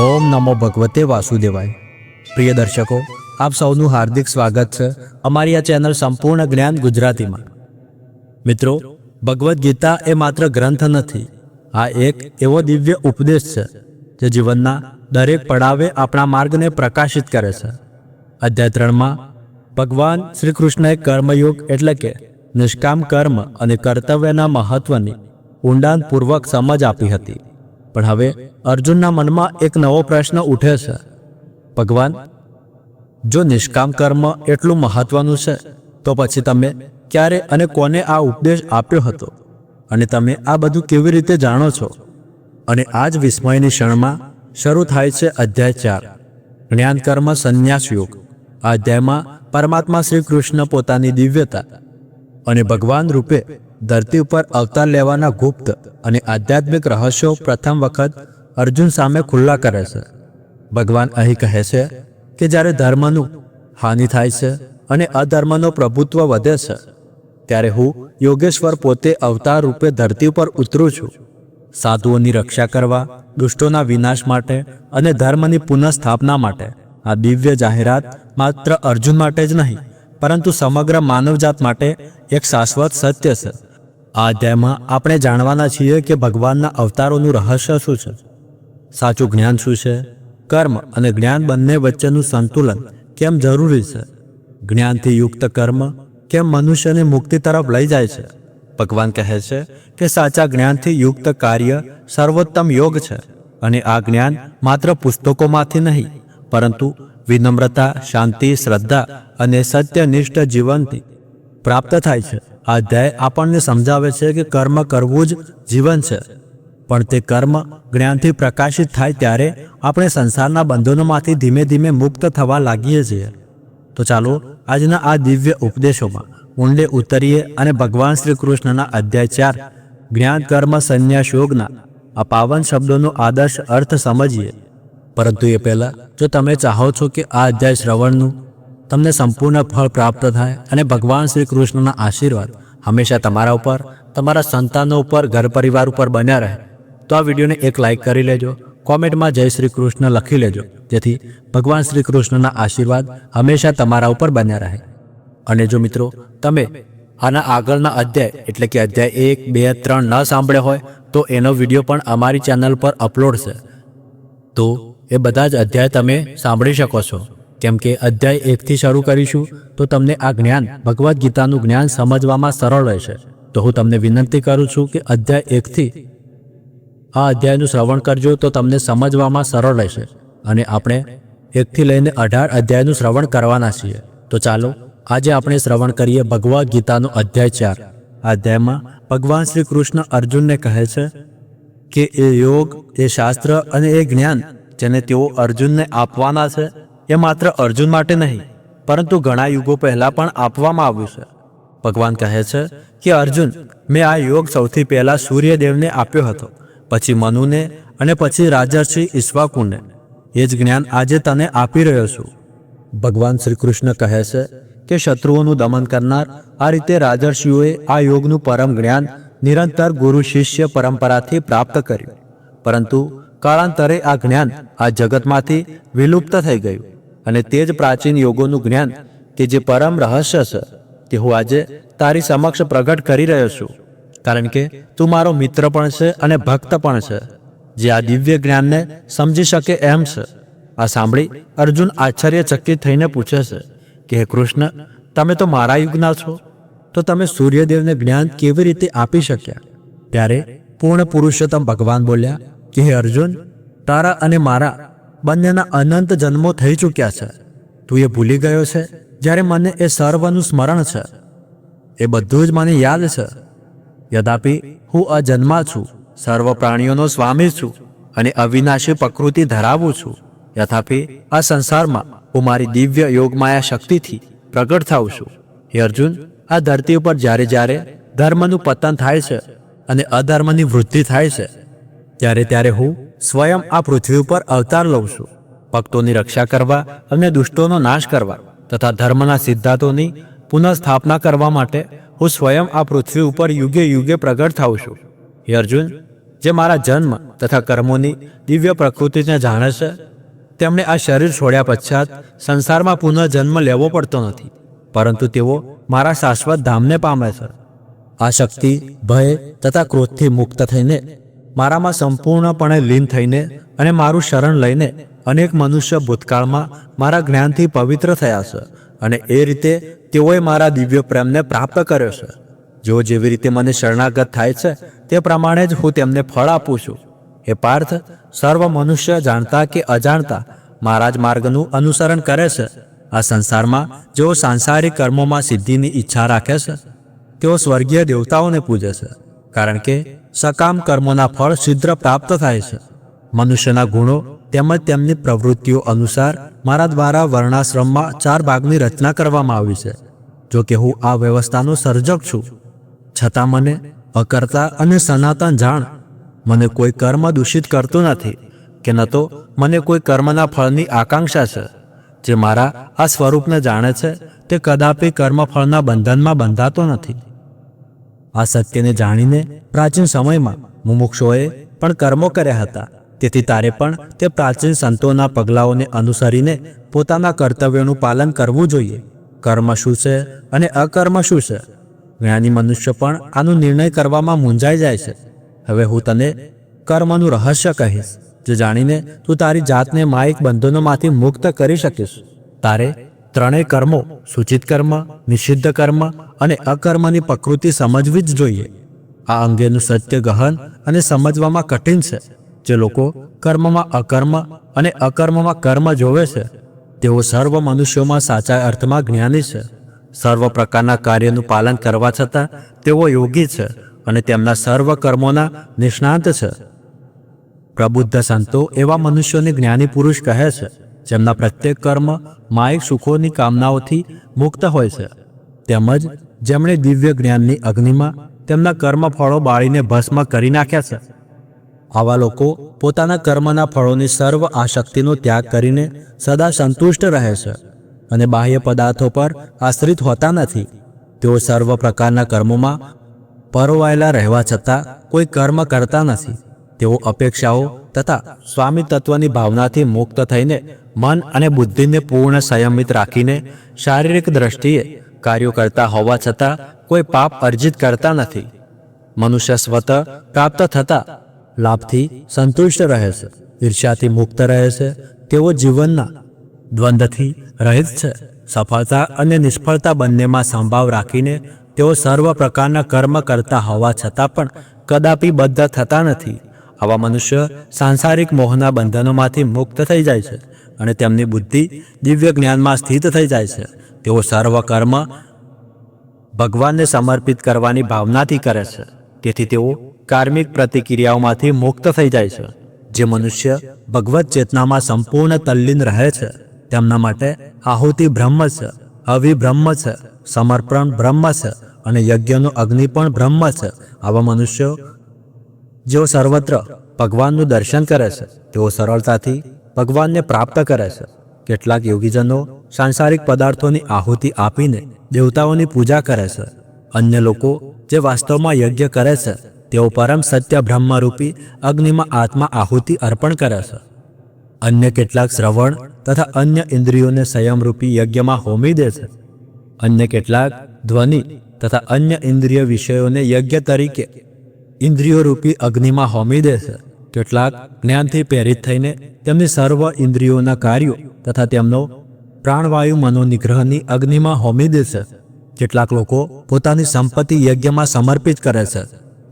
ઓમ નમો ભગવતે વાસુદેવાય. પ્રિય દર્શકો, આપ સૌનું હાર્દિક સ્વાગત છે અમારી આ ચેનલ સંપૂર્ણ જ્ઞાન ગુજરાતીમાં. મિત્રો, ભગવદ્ ગીતા એ માત્ર ગ્રંથ નથી, આ એક એવો દિવ્ય ઉપદેશ છે જે જીવનના દરેક પડાવે આપણા માર્ગને પ્રકાશિત કરે છે. અધ્યાય ત્રણમાં, ભગવાન શ્રી કૃષ્ણએ કર્મયોગ એટલે કે નિષ્કામ કર્મ અને કર્તવ્યના મહત્વની ઊંડાણપૂર્વક સમજ આપી હતી. પણ હવે અર્જુનના મનમાં એક નવો પ્રશ્ન ઉઠે છે. ભગવાન, જો નિષ્કામ કર્મ એટલું મહત્વનું છે, તો પછી તમે ક્યારે અને કોને આ ઉપદેશ આપ્યો હતો? અને તમે આ બધું કેવી રીતે જાણો છો? અને આ જ વિસ્મયની ક્ષણમાં શરૂ થાય છે અધ્યાય ચાર. જ્ઞાન કર્મ સંન્યાસ યોગ. આ અધ્યાયમાં પરમાત્મા શ્રી કૃષ્ણ પોતાની દિવ્યતા અને ભગવાન રૂપે ધરતી ઉપર અવતાર લેવાના ગુપ્ત અને આધ્યાત્મિક રહસ્યો પ્રથમ વખત અર્જુન સામે ખુલ્લા કરે છે. ભગવાન અહીં કહે છે કે જ્યારે ધર્મનું હાનિ થાય છે અને અધર્મનો પ્રભુત્વ વધે છે, ત્યારે હું યોગેશ્વર પોતે અવતાર રૂપે ધરતી ઉપર ઉતરું છું. સાધુઓની રક્ષા કરવા, દુષ્ટોના વિનાશ માટે અને ધર્મની પુનઃસ્થાપના માટે આ દિવ્ય જાહેરાત માત્ર અર્જુન માટે જ નહીં, પરંતુ સમગ્ર માનવજાત માટે એક શાશ્વત સત્ય છે. અધ્યાયમાં આપણે જાણવાના છીએ કે ભગવાનના અવતારોનું રહસ્ય શું છે? સાચું જ્ઞાન શું છે? કર્મ અને જ્ઞાન બંને વચ્ચેનું સંતુલન કેમ જરૂરી છે? જ્ઞાનથી યુક્ત કર્મ કેમ મનુષ્યને મુક્તિ તરફ લઈ જાય છે? ભગવાન કહે છે કે સાચા જ્ઞાનથી યુક્ત કાર્ય સર્વોત્તમ યોગ છે અને આ જ્ઞાન માત્ર પુસ્તકોમાંથી નહીં, પરંતુ વિનમ્રતા, શાંતિ, શ્રદ્ધા અને સત્યનિષ્ઠ જીવનથી પ્રાપ્ત થાય છે. આ અધ્યાય આપણને સમજાવે છે કે કર્મ કરવું જ જીવન છે. પણ તે કર્મ જ્ઞાનથી પ્રકાશિત થાય ત્યારે આપણે સંસારના બંધનોમાંથી ધીમે ધીમે મુક્ત થવા લાગીએ છીએ. તો ચાલો આજના આ દિવ્ય ઉપદેશોમાં ઊંડે ઉતરીએ અને ભગવાન શ્રી કૃષ્ણના અધ્યાય ચાર, જ્ઞાન કર્મ સંન્યાસ યોગના આ પાવન શબ્દોનો આદર્શ અર્થ સમજીએ. પરંતુ એ પહેલાં જો તમે ચાહો છો કે આ અધ્યાય શ્રવણનું તમને સંપૂર્ણ ફળ પ્રાપ્ત થાય અને ભગવાન શ્રી કૃષ્ણના આશીર્વાદ હંમેશા તમારા ઉપર, તમારા સંતાનો ઉપર, ઘર પરિવાર ઉપર બન્યા રહે. તો આ વિડીયોને એક લાઈક કરી લેજો, કોમેન્ટમાં જય શ્રી કૃષ્ણ લખી લેજો, જેથી ભગવાન શ્રી કૃષ્ણના આશીર્વાદ હંમેશા તમારા ઉપર બન્યા રહે. અને જો મિત્રો, તમે આના આગળના અધ્યાય, એટલે કે અધ્યાય એક, બે, ત્રણ ન સાંભળ્યા હોય, તો એનો વીડિયો પણ અમારી ચેનલ પર અપલોડ છે. તો એ બધા જ અધ્યાય તમે સાંભળી શકો છો. કેમ કે અધ્યાય એકથી શરૂ કરીશું, તો તમને આ જ્ઞાન ભગવદ્ ગીતાનું જ્ઞાન સમજવામાં સરળ રહેશે. તો હું તમને વિનંતી કરું છું કે અધ્યાય એકથી આ અધ્યાયનું શ્રવણ કરજો, તો તમને સમજવામાં સરળ રહેશે. અને આપણે એકથી લઈને અઢાર અધ્યાયનું શ્રવણ કરવાના છીએ. તો ચાલો, આજે આપણે શ્રવણ કરીએ ભગવદ્ ગીતાનો અધ્યાય ચાર. આ અધ્યાયમાં ભગવાન શ્રી કૃષ્ણ અર્જુનને કહે છે કે એ યોગ, એ શાસ્ત્ર અને એ જ્ઞાન જેને તેઓ અર્જુનને આપવાના છે એ માત્ર અર્જુન માટે નહીં, પરંતુ ઘણા યુગો પહેલાં પણ આપવામાં આવ્યું છે. ભગવાન કહે છે કે, અર્જુન, મેં આ યોગ સૌથી પહેલા સૂર્યદેવને આપ્યો હતો, પછી મનુને અને પછી રાજર્ષિ ઈશ્વાકુને. એ જ જ્ઞાન આજે તને આપી રહ્યો છું. ભગવાન શ્રી કૃષ્ણ કહે છે કે, શત્રુઓનું દમન કરનાર આ રીતે રાજર્ષિઓએ આ યોગનું પરમ જ્ઞાન નિરંતર ગુરુ શિષ્ય પરંપરાથી પ્રાપ્ત કર્યું. પરંતુ કાળાંતરે આ જ્ઞાન આ જગતમાંથી વિલુપ્ત થઈ ગયું. અને તે જ પ્રાચીન યોગોનું જ્ઞાન કે જે પરમ રહસ્ય છે, તે હું આજે તારી સમક્ષ પ્રગટ કરી રહ્યો છું. કારણ કે તું મારો મિત્ર પણ છે અને ભક્ત પણ છે, જે આ દિવ્ય જ્ઞાનને સમજી શકે એમ છે. આ સાંભળી અર્જુન આશ્ચર્યચકિત થઈને પૂછે છે કે, હે કૃષ્ણ, તમે તો મારા યુગના છો. તો તમે સૂર્યદેવને જ્ઞાન કેવી રીતે આપી શક્યા? ત્યારે પૂર્ણ પુરુષોત્તમ ભગવાન બોલ્યા કે, હે અર્જુન, તારા અને મારા બંનેના અનંત જન્મો થઈ ચૂક્યા છે. તું એ ભૂલી ગયો છે જ્યારે મને એ સર્વનું સ્મરણ છે. એ બધું જ મને યાદ છે. યદાપી હું અજન્મા છું, સર્વ પ્રાણીઓનો સ્વામી છું અને અવિનાશી પ્રકૃતિ ધરાવું છું. યથાપી આ સંસારમાં હું મારી દિવ્ય યોગમાયા શક્તિથી પ્રગટ થાઉં છું. હે અર્જુન, આ ધરતી ઉપર જ્યારે જ્યારે ધર્મનું પતન થાય છે અને અધર્મની વૃદ્ધિ થાય છે, ત્યારે ત્યારે હું સ્વયં આ પૃથ્વી ઉપર અવતાર લઉં છું. ભક્તોની રક્ષા કરવા અને દુષ્ટોનો નાશ કરવા તથા ધર્મના સિદ્ધાંતોની પુનઃસ્થાપના કરવા માટે હું સ્વયં આ પૃથ્વી ઉપર યુગે યુગે પ્રગટ થાઉં છું. હે અર્જુન, જે મારા જન્મ તથા કર્મોની દિવ્ય પ્રકૃતિને જાણે છે, તેમણે આ શરીર છોડ્યા પશ્ચાત સંસારમાં પુનઃ જન્મ લેવો પડતો નથી, પરંતુ તેઓ મારા શાશ્વત ધામને પામે છે. આ શક્તિ ભય તથા ક્રોધથી મુક્ત થઈને મારામાં સંપૂર્ણપણે લીન થઈને અને મારું શરણ લઈને અનેક મનુષ્ય ભૂતકાળમાં મારા જ્ઞાનથી પવિત્ર થયા છે અને એ રીતે તેઓએ મારા દિવ્ય પ્રેમને પ્રાપ્ત કર્યો છે. જો જેવી રીતે મને શરણાગત થાય છે, તે પ્રમાણે જ હું તેમને ફળ આપું છું. હે પાર્થ સર્વ મનુષ્ય જાણતા કે અજાણતા મારા જ માર્ગનું અનુસરણ કરે છે. આ સંસારમાં જેઓ સાંસારિક કર્મોમાં સિદ્ધિની ઈચ્છા રાખે છે, તેઓ સ્વર્ગીય દેવતાઓને પૂજે છે. કારણ કે સકામ કર્મોના ફળ શીઘ્ર પ્રાપ્ત થાય છે. મનુષ્યના ગુણો તેમજ તેમની પ્રવૃત્તિઓ અનુસાર મારા દ્વારા વર્ણાશ્રમમાં ચાર ભાગની રચના કરવામાં આવી છે. જો કે હું આ વ્યવસ્થાનો સર્જક છું. છતાં મને અકર્તા અને સનાતન જાણ. મને કોઈ કર્મ દૂષિત કરતું નથી કે ન તો મને કોઈ કર્મના ફળની આકાંક્ષા છે. જે મારા આ સ્વરૂપને જાણે છે તે કદાપી કર્મફળના બંધનમાં બંધાતો નથી. આ સત્યને જાણીને પ્રાચીન સમયમાં મુમુક્ષોએ પણ કર્મો કર્યા હતા. તેથી તારે પણ તે પ્રાચીન સંતોના પગલાઓને અનુસરીને પોતાના કર્તવ્યોનું પાલન કરવું જોઈએ. કર્મ શું છે અને અકર્મ શું છે? જ્ઞાની મનુષ્ય પણ આનો નિર્ણય કરવામાં મૂંઝાઈ જાય છે. હવે હું તને કર્મનું રહસ્ય કહીશ, જે જાણીને તું તારી જાતને માયિક બંધનોમાંથી મુક્ત કરી શકીશ. તારે ત્રણેય કર્મો, સૂચિત કર્મ, નિષિદ્ધ કર્મ અને અકર્મની પ્રકૃતિ સમજવી જ જોઈએ. આ અંગેનું સત્ય ગહન અને સમજવામાં કઠિન છે. જે લોકો કર્મમાં અકર્મ અને અકર્મમાં કર્મ જોવે છે, તેઓ સર્વ મનુષ્યોમાં સાચા અર્થમાં જ્ઞાની છે. સર્વ પ્રકારના કાર્યનું પાલન કરવા છતાં તેઓ યોગી છે અને તેમના સર્વ કર્મોના નિષ્ણાંત છે. પ્રબુદ્ધ સંતો એવા મનુષ્યોને જ્ઞાની પુરુષ કહે છે. જેમના પ્રત્યેક કર્મ માયિક સુખોની કામનાઓથી મુક્ત હોય છે. તેમજ જેમણે દિવ્ય જ્ઞાનની અગ્નિમાં તેમના કર્મ ફળો બાળીને ભસ્મ કરી નાખ્યા છે. આવા લોકો પોતાના કર્મના ફળોની સર્વ આશક્તિનો ત્યાગ કરીને સદા સંતુષ્ટ રહે છે અને બાહ્ય પદાર્થો પર આશ્રિત હોતા નથી. તેઓ સર્વ પ્રકારના કર્મોમાં પરોવાયેલા રહેવા છતાં કોઈ કર્મ કરતા નથી. તેઓ અપેક્ષાઓ તથા સ્વામી તત્વની ભાવનાથી મુક્ત થઈને મન અને બુદ્ધિને પૂર્ણ સંયમિત રાખીને શારીરિક દ્રષ્ટિએ કાર્યો કરતા હોવા છતાં કોઈ પાપ અર્જિત કરતા નથી. મનુષ્ય સ્વત પ્રાપ્ત થતા લાભથી સંતુષ્ટ રહે છે, ઈર્ષ્યાથી મુક્ત રહે છે, તેઓ જીવનના દ્વંદ્વથી રહિત છે. સફળતા અને નિષ્ફળતા બંનેમાં સંભાવ રાખીને તેઓ સર્વ પ્રકારના કર્મ કરતા હોવા છતાં પણ કદાપી બદ્ધ થતા નથી. આવા મનુષ્ય સાંસારિક મોહના બંધનોમાંથી મુક્ત થઈ જાય છે. અને તેમની બુદ્ધિ દિવ્ય જ્ઞાનમાં સ્થિત થઈ જાય છે. તેઓ સર્વ કર્મ ભગવાનને સમર્પિત કરવાની ભાવનાથી કરે છે. તેથી તેઓ કાર્મિક પ્રતિક્રિયાઓમાંથી મુક્ત થઈ જાય છે. જે મનુષ્ય ભગવત ચેતનામાં સંપૂર્ણ તલ્લીન રહે છે, તેમના માટે આહુતિ બ્રહ્મ છે બ્રહ્મ છે, સમર્પણ બ્રહ્મ છે અને યજ્ઞનો અગ્નિ પણ બ્રહ્મ છે. આવા મનુષ્યો જેઓ સર્વત્ર ભગવાનનું દર્શન કરે છે, તેઓ સરળતાથી ભગવાનને પ્રાપ્ત કરે છે. કેટલાક યોગીજનો સાંસારિક પદાર્થોની આહુતિ આપીને દેવતાઓની પૂજા કરે છે. અન્ય લોકો જે વાસ્તવમાં યજ્ઞ કરે છે, તેઓ પરમ સત્ય બ્રહ્મરૂપી અગ્નિમાં આત્મા આહુતિ અર્પણ કરે છે. અન્ય કેટલાક શ્રવણ તથા અન્ય ઇન્દ્રિયોને સંયમરૂપી યજ્ઞમાં હોમી દે છે. અન્ય કેટલાક ધ્વનિ તથા અન્ય ઇન્દ્રિય વિષયોને યજ્ઞ તરીકે ઇન્દ્રિયોરૂપી અગ્નિમાં હોમી દે છે. કેટલાક જ્ઞાનથી પ્રેરિત થઈને તેમની સર્વ ઇન્દ્રિયોના કાર્યો તથા તેમનો પ્રાણવાયુ મનોનિગ્રહની અગ્નિમાં હોમી દે છે. કેટલાક લોકો પોતાની સંપત્તિ યજ્ઞમાં સમર્પિત કરે છે,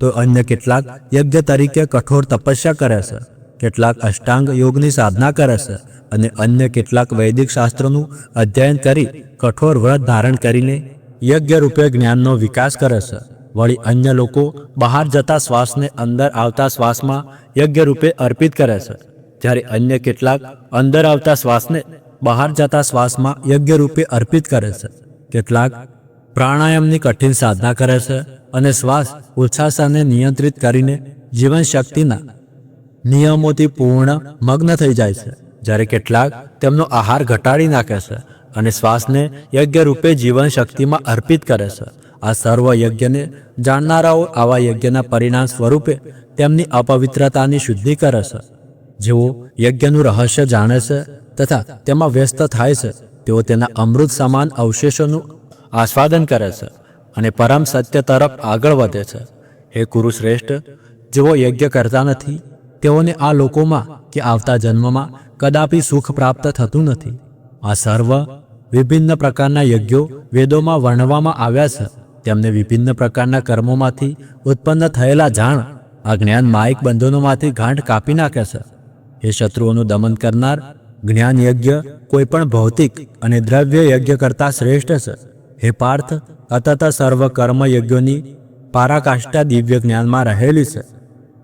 તો અન્ય કેટલાક યજ્ઞ તરીકે કઠોર તપસ્યા કરે છે. કેટલાક અષ્ટાંગ યોગની સાધના કરે છે અને અન્ય કેટલાક વૈદિક શાસ્ત્રોનું અધ્યયન કરી કઠોર વ્રત ધારણ કરીને યજ્ઞ રૂપે જ્ઞાનનો વિકાસ કરે છે. વળી અન્ય લોકો બહાર જતા શ્વાસને અંદર આવતા શ્વાસમાં યજ્ઞ રૂપે અર્પિત કરે છે. જ્યારે અન્ય કેટલાક અંદર આવતા શ્વાસને બહાર જતા શ્વાસમાં યજ્ઞ રૂપે અર્પિત કરે છે. કેટલાક પ્રાણાયામની કઠિન સાધના કરે છે અને શ્વાસ ઉચ્છાસાને નિયંત્રિત કરીને જીવનશક્તિના નિયમોથી પૂર્ણ મગ્ન થઈ જાય છે. જ્યારે કેટલાક તેમનો આહાર ઘટાડી નાખે છે અને શ્વાસને યજ્ઞ રૂપે જીવન શક્તિમાં અર્પિત કરે છે. આ સર્વ યજ્ઞને જાણનારાઓ આવા યજ્ઞના પરિણામ સ્વરૂપે તેમની અપવિત્રતાની શુદ્ધિ કરે છે. જેઓ યજ્ઞનું રહસ્ય જાણે છે તથા તેમાં વ્યસ્ત થાય છે, તેઓ તેના અમૃત સમાન અવશેષોનું આસ્વાદન કરે છે અને પરમ સત્ય તરફ આગળ વધે છે. હે કુરુશ્રેષ્ઠ, જેઓ યજ્ઞ કરતા નથી, તેઓને આ લોકોમાં કે આવતા જન્મમાં કદાપી સુખ પ્રાપ્ત થતું નથી. આ સર્વ વિભિન્ન પ્રકારના યજ્ઞો વેદોમાં વર્ણવવામાં આવ્યા છે. તેમને વિભિન્ન પ્રકારના કર્મોમાંથી ઉત્પન્ન થયેલા જાણ આ જ્ઞાન માયિક બંધનોમાંથી ગાંઠ કાપી નાખે છે. એ શત્રુઓનું દમન કરનાર જ્ઞાન યજ્ઞ કોઈ પણ ભૌતિક અને દ્રવ્ય યજ્ઞ કરતાં શ્રેષ્ઠ છે. હે પાર્થ, અતત સર્વ કર્મ યજ્ઞોની પારાકાષ્ઠા દિવ્ય જ્ઞાનમાં રહેલી છે.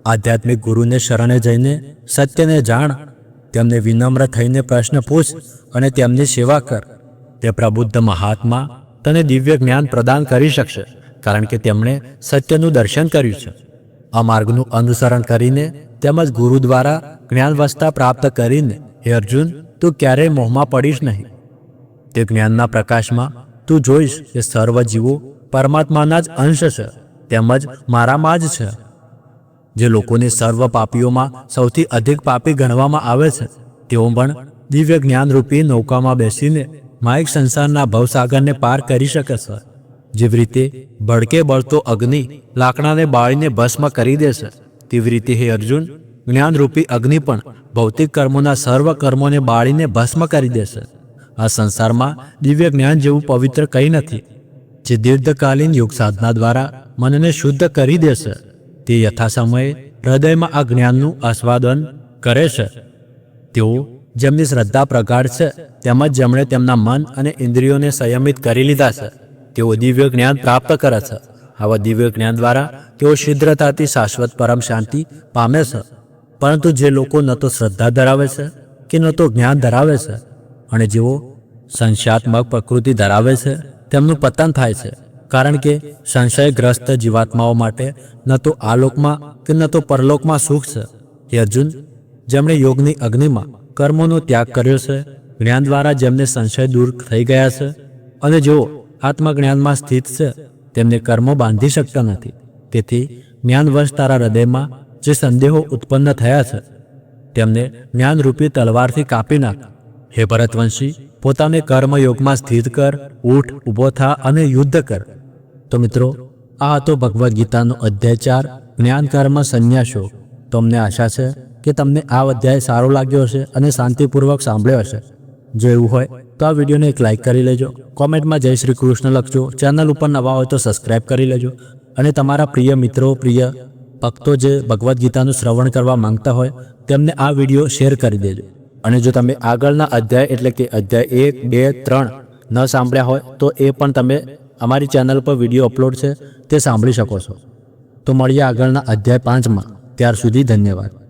આધ્યાત્મિક ગુરુને શરણે જઈને સત્યને જાણ, તેમને વિનમ્ર થઈને પ્રશ્ન પૂછ અને તેમની સેવા કર. તે પ્રબુદ્ધ મહાત્મા તને દિવ્ય જ્ઞાન પ્રદાન કરી શકશે, કારણ કે તેમણે સત્યનું દર્શન કર્યું છે. આ માર્ગનું અનુસરણ કરીને તેમજ ગુરુ દ્વારા જ્ઞાનવસ્તા પ્રાપ્ત કરીને, હે અર્જુન, તું ક્યારેય મોહમાં પડીશ નહીં. તે જ્ઞાનના પ્રકાશમાં તું જોઈશ કે સર્વ જીવો પરમાત્માના જ અંશ છે, તેમજ મારામાં જ છે. જે લોકોને સર્વ પાપીઓમાં સૌથી અધિક પાપી ગણવામાં આવે છે, તેઓ પણ દિવ્ય જ્ઞાનરૂપી નૌકામાં બેસીને માયિક સંસારના ભવસાગરને પાર કરી શકે છે. જેવી રીતે ભડકે બળતો અગ્નિ લાકડાને બાળીને ભસ્મ કરી દેશે તેવી રીતે હે અર્જુન, જ્ઞાનરૂપી અગ્નિ પણ ભૌતિક કર્મોના સર્વ કર્મોને બાળીને ભસ્મ કરી દેશે આ સંસારમાં દિવ્ય જ્ઞાન જેવું પવિત્ર કંઈ નથી, જે દીર્ઘકાલીન યોગ સાધના દ્વારા મનને શુદ્ધ કરી દેશે તે યથા સમયે હૃદયમાં આ જ્ઞાનનું આસ્વાદન કરે છે. તેઓ જેમની શ્રદ્ધા પ્રગાઢ છે, તેમજ જેમણે તેમના મન અને ઇન્દ્રિયોને સંયમિત કરી લીધા છે, તેઓ દિવ્ય જ્ઞાન પ્રાપ્ત કરે છે. આવા દિવ્ય જ્ઞાન દ્વારા તેઓ શીઘ્રતાથી શાશ્વત પરમ શાંતિ પામે છે. પરંતુ જે લોકો ન તો શ્રદ્ધા ધરાવે છે કે ન તો જ્ઞાન ધરાવે છે, અને જેઓ સંશયાત્મક પ્રકૃતિ ધરાવે છે, તેમનું પતન થાય છે. કારણ કે સંશયગ્રસ્ત જીવાત્માઓ માટે ન તો આ લોકમાં કે ન તો પરલોકમાં સુખ છે. અર્જુન, જેમણે યોગની અગ્નિમાં કર્મોનો ત્યાગ કર્યો છે, જ્ઞાન દ્વારા જેમને સંશય દૂર થઈ ગયા છે અને જેઓ આત્મજ્ઞાનમાં સ્થિત છે, તેમને કર્મો બાંધી શકતા નથી. તેથી જ્ઞાનવશ તારા હૃદયમાં જે સંદેહો ઉત્પન્ન થયા છે, તેમને જ્ઞાનરૂપી તલવારથી કાપી નાખ. હે ભરતવંશી, પોતાને કર્મયોગમાં સ્થિત કર, ઊઠ, ઊભો થા અને યુદ્ધ કર. તો મિત્રો, આ હતો ભગવદ્ ગીતાનો અધ્યાય ચાર, જ્ઞાન કર્મ સંન્યાસો. તો અમને આશા છે કે તમને આ અધ્યાય સારો લાગ્યો હશે અને શાંતિપૂર્વક સાંભળ્યો હશે. જો એવું હોય, તો આ વિડીયોને એક લાઇક કરી લેજો. કોમેન્ટમાં જય શ્રી કૃષ્ણ લખજો. ચેનલ ઉપર નવા હોય તો સબસ્ક્રાઇબ કરી લેજો. અને તમારા પ્રિય મિત્રો, પ્રિય ભક્તો જે ભગવદ્ ગીતાનું શ્રવણ કરવા માંગતા હોય, તેમને આ વીડિયો શેર કરી દેજો. અને જો તમે આગળના અધ્યાય એટલે કે અધ્યાય એક, બે, ત્રણ ન સાંભળ્યા હોય, તો એ પણ તમે અમારી ચેનલ પર વીડિયો અપલોડ છે, તે સાંભળી શકો છો. તો મળીએ આગળના અધ્યાય પાંચમાં. ત્યાર સુધી ધન્યવાદ.